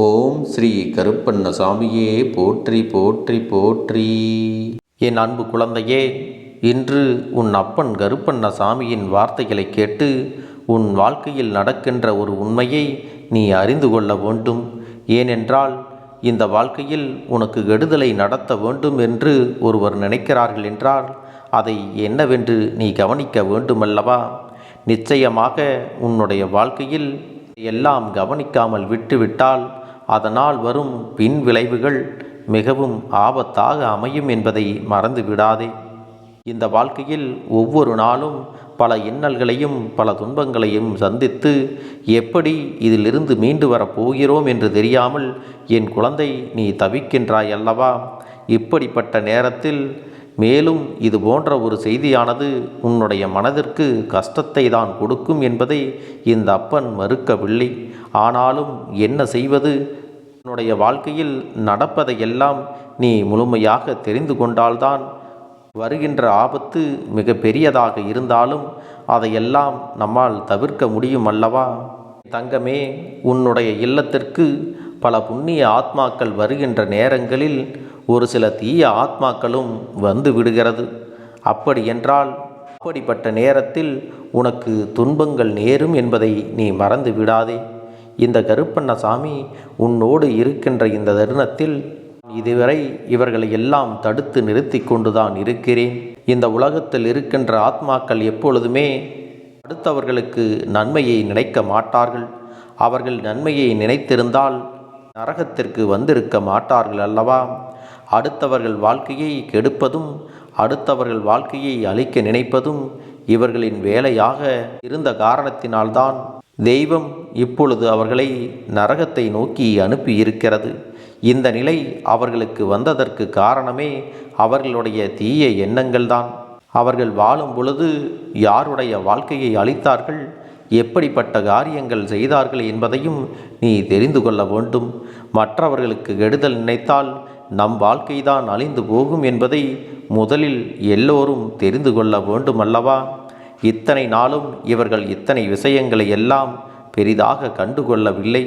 ஓம் ஸ்ரீ கருப்பண்ண சாமியே போற்றி போற்றி போற்றி. என் அன்பு குழந்தையே இன்று உன் அப்பன் கருப்பண்ண சாமியின் வார்த்தைகளை கேட்டு உன் வாழ்க்கையில் நடக்கின்ற ஒரு உண்மையை நீ அறிந்து கொள்ள வேண்டும். ஏனென்றால் இந்த வாழ்க்கையில் உனக்கு கெடுதலை நடத்த வேண்டும் என்று ஒருவர் நினைக்கிறார்கள் என்றால் அதை என்னவென்று நீ கவனிக்க வேண்டுமல்லவா? நிச்சயமாக உன்னுடைய வாழ்க்கையில் எல்லாம் கவனிக்காமல் விட்டுவிட்டால் அதனால் வரும் பின் விளைவுகள் மிகவும் ஆபத்தாக அமையும் என்பதை மறந்து விடாதே. இந்த வாழ்க்கையில் ஒவ்வொரு நாளும் பல இன்னல்களையும் பல துன்பங்களையும் சந்தித்து எப்படி இதிலிருந்து மீண்டு வரப் போகிறோம் என்று தெரியாமல் என் குழந்தை நீ தவிக்கின்றாய் அல்லவா? இப்படிப்பட்ட நேரத்தில் மேலும் இது போன்ற ஒரு செய்தியானது உன்னுடைய மனதிற்கு கஷ்டத்தை தான் கொடுக்கும் என்பதை இந்த அப்பன் மறுக்கவில்லை. ஆனாலும் என்ன செய்வது? உன்னுடைய வாழ்க்கையில் நடப்பதையெல்லாம் நீ முழுமையாக தெரிந்து கொண்டால்தான் வருகின்ற ஆபத்து மிக பெரியதாக இருந்தாலும் அதையெல்லாம் நம்மால் தவிர்க்க முடியும் அல்லவா? தங்கமே உன்னுடைய இல்லத்திற்கு பல புண்ணிய ஆத்மாக்கள் வருகின்ற நேரங்களில் ஒரு சில தீய ஆத்மாக்களும் வந்து விடுகிறது. அப்படி என்றால் அப்படிப்பட்ட நேரத்தில் உனக்கு துன்பங்கள் நேரும் என்பதை நீ மறந்து விடாதே. இந்த கருப்பண்ணசாமி உன்னோடு இருக்கின்ற இந்த தருணத்தில் இதுவரை இவர்களை எல்லாம் தடுத்து நிறுத்தி கொண்டுதான் இருக்கிறேன். இந்த உலகத்தில் இருக்கின்ற ஆத்மாக்கள் எப்பொழுதுமே அடுத்தவர்களுக்கு நன்மையை நினைக்க மாட்டார்கள். அவர்கள் நன்மையை நினைத்திருந்தால் நரகத்திற்கு வந்திருக்க மாட்டார்கள் அல்லவா? அடுத்தவர்கள் வாழ்க்கையை கெடுப்பதும் அடுத்தவர்கள் வாழ்க்கையை அழிக்க நினைப்பதும் இவர்களின் வேலையாக இருந்த காரணத்தினால்தான் தெய்வம் இப்பொழுது அவர்களை நரகத்தை நோக்கி அனுப்பி இருக்கிறது இந்த நிலை அவர்களுக்கு வந்ததற்கு காரணமே அவர்களுடைய தீய எண்ணங்கள்தான். அவர்கள் வாழும் பொழுது யாருடைய வாழ்க்கையை அளித்தார்கள் எப்படிப்பட்ட காரியங்கள் செய்தார்கள் என்பதையும் நீ தெரிந்து கொள்ள வேண்டும். மற்றவர்களுக்கு கெடுதல் நினைத்தால் நம் வாழ்க்கைதான் அழிந்து போகும் என்பதை முதலில் எல்லோரும் தெரிந்து கொள்ள வேண்டும் அல்லவா இத்தனை நாளும் இவர்கள் இத்தனை விஷயங்களை எல்லாம் பெரிதாக கண்டுகொள்ளவில்லை.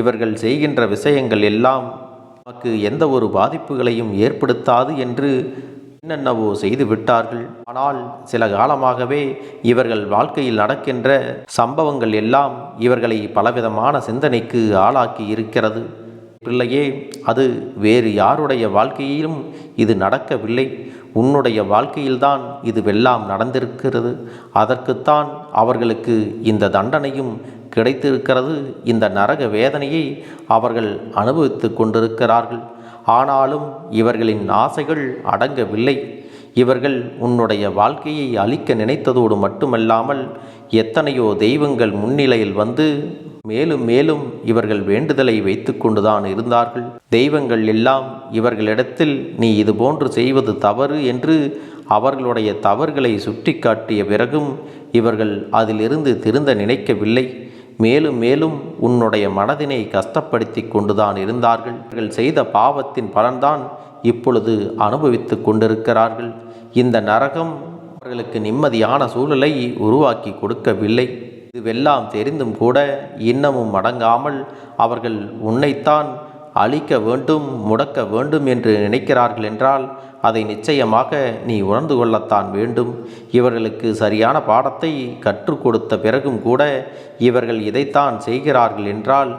இவர்கள் செய்கின்ற விஷயங்கள் எல்லாம் நமக்கு எந்த ஒரு பாதிப்புகளையும் ஏற்படுத்தாது என்று என்னென்னவோ செய்து விட்டார்கள். ஆனால் சில காலமாகவே இவர்கள் வாழ்க்கையில் நடக்கின்ற சம்பவங்கள் எல்லாம் இவர்களை பலவிதமான சிந்தனைக்கு ஆளாக்கி இருக்கிறது. பிள்ளையே அது வேறு யாருடைய வாழ்க்கையிலும் இது நடக்கவில்லை. உன்னுடைய வாழ்க்கையில்தான் இதுவெல்லாம் நடந்திருக்கிறது. அதற்குத்தான் அவர்களுக்கு இந்த தண்டனையும் கிடைத்திருக்கிறது. இந்த நரக வேதனையை அவர்கள் அனுபவித்து கொண்டிருக்கிறார்கள். ஆனாலும் இவர்களின் ஆசைகள் அடங்கவில்லை. இவர்கள் உன்னுடைய வாழ்க்கையை அழிக்க நினைத்ததோடு மட்டுமல்லாமல் எத்தனையோ தெய்வங்கள் முன்னிலையில் வந்து மேலும் மேலும் இவர்கள் வேண்டுதலை வைத்து கொண்டுதான் இருந்தார்கள். தெய்வங்கள் எல்லாம் இவர்களிடத்தில் நீ இதுபோன்று செய்வது தவறு என்று அவர்களுடைய தவறுகளை சுட்டி காட்டிய பிறகும் இவர்கள் அதிலிருந்து திருந்த நினைக்கவில்லை. மேலும் மேலும் உன்னுடைய மனதினை கஷ்டப்படுத்தி கொண்டுதான் இருந்தார்கள். இவர்கள் செய்த பாவத்தின் பலன்தான் இப்பொழுது அனுபவித்து கொண்டிருக்கிறார்கள். இந்த நரகம் அவர்களுக்கு நிம்மதியான சூழலை உருவாக்கி கொடுக்கவில்லை. இதுவெல்லாம் தெரிந்தும் கூட இன்னமும் அடங்காமல் அவர்கள் உன்னைத்தான் அழிக்க வேண்டும் முடக்க வேண்டும் என்று நினைக்கிறார்கள் என்றால் அதை நிச்சயமாக நீ உணர்ந்து கொள்ளத்தான் வேண்டும். இவர்களுக்கு சரியான பாடத்தை கற்றுக் கொடுத்த பிறகும் கூட இவர்கள் இதைத்தான் செய்கிறார்கள் என்றால்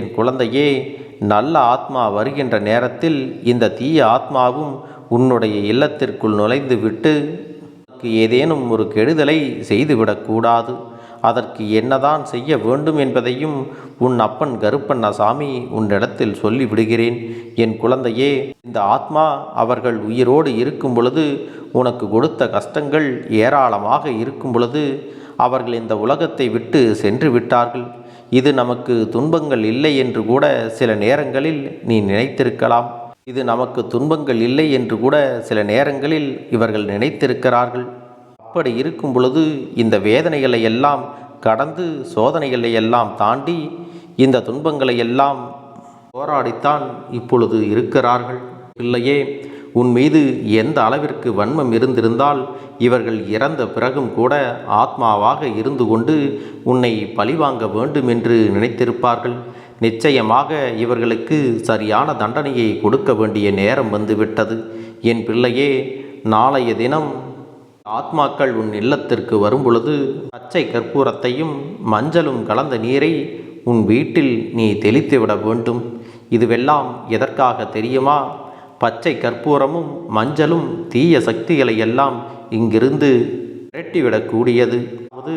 என் குழந்தையே நல்ல ஆத்மா வருகின்ற நேரத்தில் இந்த தீய ஆத்மாவும் உன்னுடைய இல்லத்திற்குள் நுழைந்து விட்டு ஏதேனும் ஒரு கெடுதலை செய்துவிடக்கூடாது அதற்கு என்னதான் செய்ய வேண்டும் என்பதையும் உன் அப்பன் கருப்பண்ணசாமி உன்னிடத்தில் சொல்லிவிடுகிறேன். என் குழந்தையே இந்த ஆத்மா அவர்கள் உயிரோடு இருக்கும் பொழுது உனக்கு கொடுத்த கஷ்டங்கள் ஏராளமாக இருக்கும் பொழுது அவர்கள் இந்த உலகத்தை விட்டு சென்று விட்டார்கள். இது நமக்கு துன்பங்கள் இல்லை என்று கூட சில நேரங்களில் நீ நினைத்திருக்கலாம். இது நமக்கு துன்பங்கள் இல்லை என்று கூட சில நேரங்களில் இவர்கள் நினைத்திருக்கிறார்கள். அப்படி இருக்கும் பொழுது இந்த வேதனைகளை எல்லாம் கடந்து சோதனைகளை எல்லாம் தாண்டி இந்த துன்பங்களை எல்லாம் போராடித்தான் இப்பொழுது இருக்கிறார்கள். இல்லையே உன் மீது எந்த அளவிற்கு வன்மம் இருந்திருந்தால் இவர்கள் இறந்த பிறகும் கூட ஆத்மாவாக இருந்து கொண்டு உன்னை பழிவாங்க வேண்டும் என்று நினைத்திருப்பார்கள். நிச்சயமாக இவர்களுக்கு சரியான தண்டனையை கொடுக்க வேண்டிய நேரம் வந்துவிட்டது. என் பிள்ளையே நாளைய தினம் ஆத்மாக்கள் உன் இல்லத்திற்கு வரும்பொழுது பச்சை கற்பூரத்தையும் மஞ்சளும் கலந்த நீரை உன் வீட்டில் நீ தெளித்துவிட வேண்டும். இதுவெல்லாம் எதற்காக தெரியுமா? பச்சை கற்பூரமும் மஞ்சளும் தீய சக்திகளை எல்லாம் இங்கிருந்து விரட்டிவிடக்கூடியது. அதாவது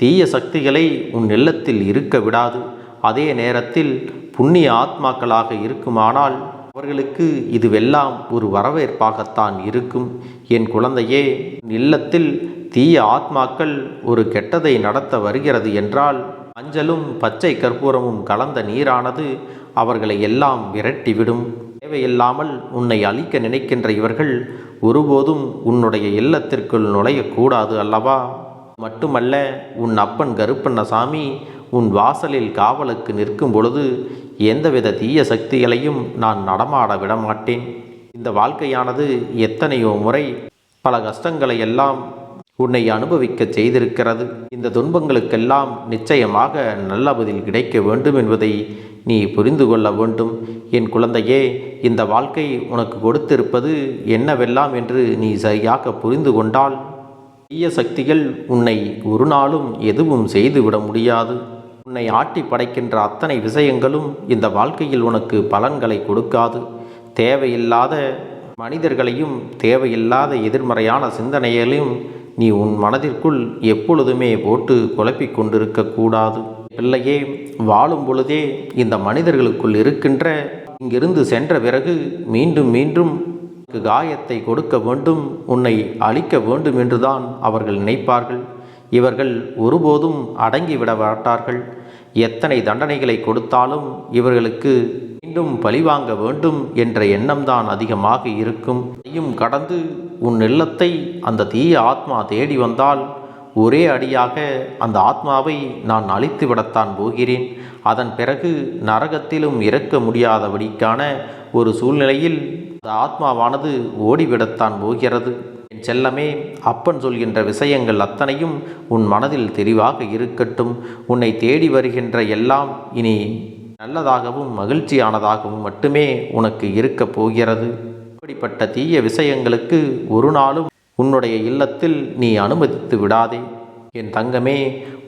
தீய சக்திகளை உன் இல்லத்தில் இருக்க விடாது. அதே நேரத்தில் புண்ணிய ஆத்மாக்களாக இருக்குமானால் அவர்களுக்கு இதுவெல்லாம் ஒரு வரவேற்பாகத்தான் இருக்கும். என் குழந்தையே இல்லத்தில் தீய ஆத்மாக்கள் ஒரு கெட்டதை நடத்த வருகிறது என்றால் மஞ்சளும் பச்சை கற்பூரமும் கலந்த நீரானது அவர்களை எல்லாம் விரட்டிவிடும். தேவையில்லாமல் உன்னை அழிக்க நினைக்கின்ற இவர்கள் ஒருபோதும் உன்னுடைய இல்லத்திற்குள் நுழையக்கூடாது அல்லவா? மட்டுமல்ல உன் அப்பன் கருப்பண்ணசாமி உன் வாசலில் காவலுக்கு நிற்கும் பொழுது எந்தவித தீய சக்திகளையும் நான் நடமாட விடமாட்டேன். இந்த வாழ்க்கையானது எத்தனையோ முறை பல கஷ்டங்களை எல்லாம் உன்னை அனுபவிக்கச் செய்திருக்கிறது. இந்த துன்பங்களுக்கெல்லாம் நிச்சயமாக நல்ல பதில் கிடைக்க வேண்டும் என்பதை நீ புரிந்து கொள்ள வேண்டும். என் குழந்தையே இந்த வாழ்க்கை உனக்கு கொடுத்திருப்பது என்னவெல்லாம் என்று நீ சரியாக புரிந்து கொண்டால் தீய சக்திகள் உன்னை ஒரு நாளும் எதுவும் செய்துவிட முடியாது. உன்னை ஆட்டி படைக்கின்ற அத்தனை விஷயங்களும் இந்த வாழ்க்கையில் உனக்கு பலன்களை கொடுக்காது. தேவையில்லாத மனிதர்களையும் தேவையில்லாத எதிர்மறையான சிந்தனைகளையும் நீ உன் மனதிற்குள் எப்பொழுதுமே போட்டு குழப்பிக் கொண்டிருக்கக்கூடாது பிள்ளையே வாழும் பொழுதே இந்த மனிதர்களுக்குள் இருக்கின்ற இங்கிருந்து சென்ற பிறகு மீண்டும் மீண்டும் காயத்தை கொடுக்க வேண்டும் உன்னை அழிக்க வேண்டும் என்றுதான் அவர்கள் நினைப்பார்கள். இவர்கள் ஒருபோதும் அடங்கிவிட மாட்டார்கள் எத்தனை தண்டனைகளை கொடுத்தாலும் இவர்களுக்கு மீண்டும் பழிவாங்க வேண்டும் என்ற எண்ணம்தான் அதிகமாக இருக்கும். அதையும் கடந்து உன் இல்லத்தை அந்த தீய ஆத்மா தேடி வந்தால் ஒரே அடியாக அந்த ஆத்மாவை நான் அழித்து விடத்தான் போகிறேன். அதன் பிறகு நரகத்திலும் இறக்க முடியாதபடிக்கான ஒரு சூழ்நிலையில் அந்த ஆத்மாவானது ஓடிவிடத்தான் போகிறது. செல்லமே அப்பன் சொல்கின்ற விஷயங்கள் அத்தனையும் உன் மனதில் தெளிவாக இருக்கட்டும். உன்னை தேடி வருகின்ற எல்லாம் இனி நல்லதாகவும் மகிழ்ச்சியானதாகவும் மட்டுமே உனக்கு இருக்கப் போகிறது. இப்படிப்பட்ட தீய விஷயங்களுக்கு ஒரு நாளும் உன்னுடைய இல்லத்தில் நீ அனுமதித்து விடாதே. என் தங்கமே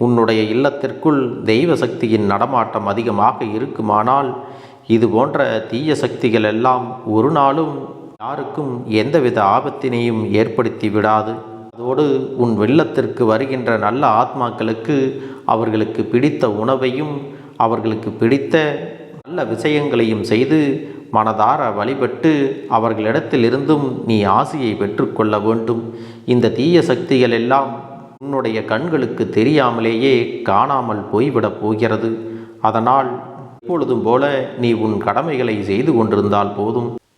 உன்னுடைய இல்லத்திற்குள் தெய்வ சக்தியின் நடமாட்டம் அதிகமாக இருக்குமானால் இது போன்ற தீய சக்திகள் எல்லாம் ஒரு நாளும் யாருக்கும் எந்தவித ஆபத்தினையும் ஏற்படுத்தி விடாது. அதோடு உன் வெள்ளத்திற்கு வருகின்ற நல்ல ஆத்மாக்களுக்கு அவர்களுக்கு பிடித்த உணவையும் அவர்களுக்கு பிடித்த நல்ல விஷயங்களையும் செய்து மனதார வழிபட்டு அவர்களிடத்திலிருந்தும் நீ ஆசையை பெற்றுக்கொள்ள வேண்டும். இந்த தீய சக்திகள் எல்லாம் உன்னுடைய கண்களுக்கு தெரியாமலேயே காணாமல் போய்விடப் போகிறது. அதனால் எப்பொழுதும் போல நீ உன் கடமைகளை செய்து கொண்டிருந்தால் போதும்.